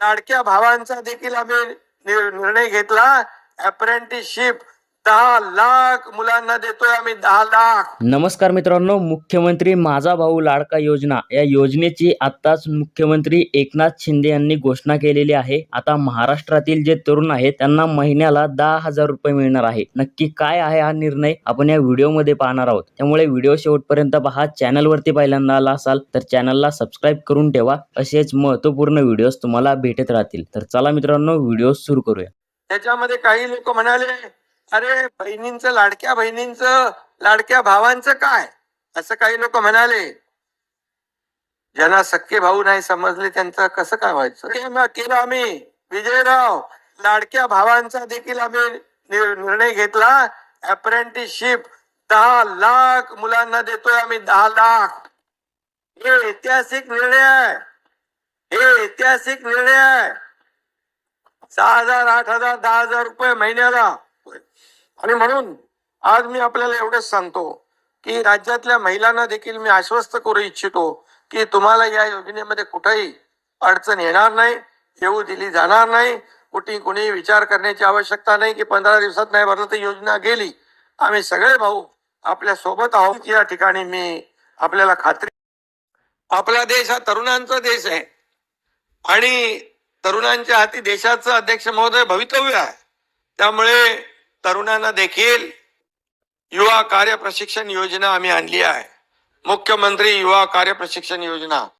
लाडक्या भावांचा देखील आम्ही निर्णय घेतला. अप्रेंटिसशिप दहा लाख मुलांना देतोय आम्ही दहा लाख. नमस्कार मित्रांनो मुख्यमंत्री माझा भाऊ लाडका योजना या योजनेची आत्ताच मुख्यमंत्री एकनाथ शिंदे यांनी घोषणा केलेली आहे. आता महाराष्ट्रातील जे तरुण आहेत त्यांना महिन्याला दहा हजार रुपये मिळणार आहे. नक्की काय आहे हा निर्णय आपण या व्हिडिओमध्ये पाहणार आहोत. त्यामुळे व्हिडिओ शेवटपर्यंत पहा. चॅनलवरती पहिल्यांदा आला असाल तर चॅनलला सबस्क्राईब करून ठेवा. असेच महत्त्वपूर्ण व्हिडिओज तुम्हाला भेटत राहतील. तर चला मित्रांनो व्हिडिओ सुरू करूया. त्याच्यामध्ये काही लोक म्हणाले अरे बहिणींचं लाडक्या बहिणींचं लाडक्या भावांचं काय? असं काही लोक म्हणाले. ज्यांना सख्खे भाऊ नाही समजले त्यांचं कसं काय व्हायचं? केलं आम्ही. विजयराव लाडक्या भावांचा देखील आम्ही निर्णय घेतला. अप्रेंटिसशिप दहा लाख मुलांना देतोय आम्ही दहा लाख. हे ऐतिहासिक निर्णय आहे. हे ऐतिहासिक निर्णय आहे. सहा हजार आठ हजार दहा हजार रुपये महिन्याला. आणि म्हणून आज मी आपल्याला एवढंच सांगतो की राज्यातल्या महिलांना देखील मी आश्वस्त करू इच्छितो की तुम्हाला या योजनेमध्ये कुठेही अडचण येणार नाही येऊ दिली जाणार नाही कुठे कुणी विचार करण्याची आवश्यकता नाही की पंधरा दिवसात नाही भरलं तर योजना गेली. आम्ही सगळे भाऊ आपल्यासोबत आहोत. या ठिकाणी मी आपल्याला खात्री आपला देश हा तरुणांचा देश आहे. आणि तरुणांच्या हाती देशाचं अध्यक्ष महोदय भवितव्य आहे. त्यामुळे तरुणांना देखील युवा कार्य प्रशिक्षण योजना आम्ही आणली आहे. मुख्यमंत्री युवा कार्य प्रशिक्षण योजना.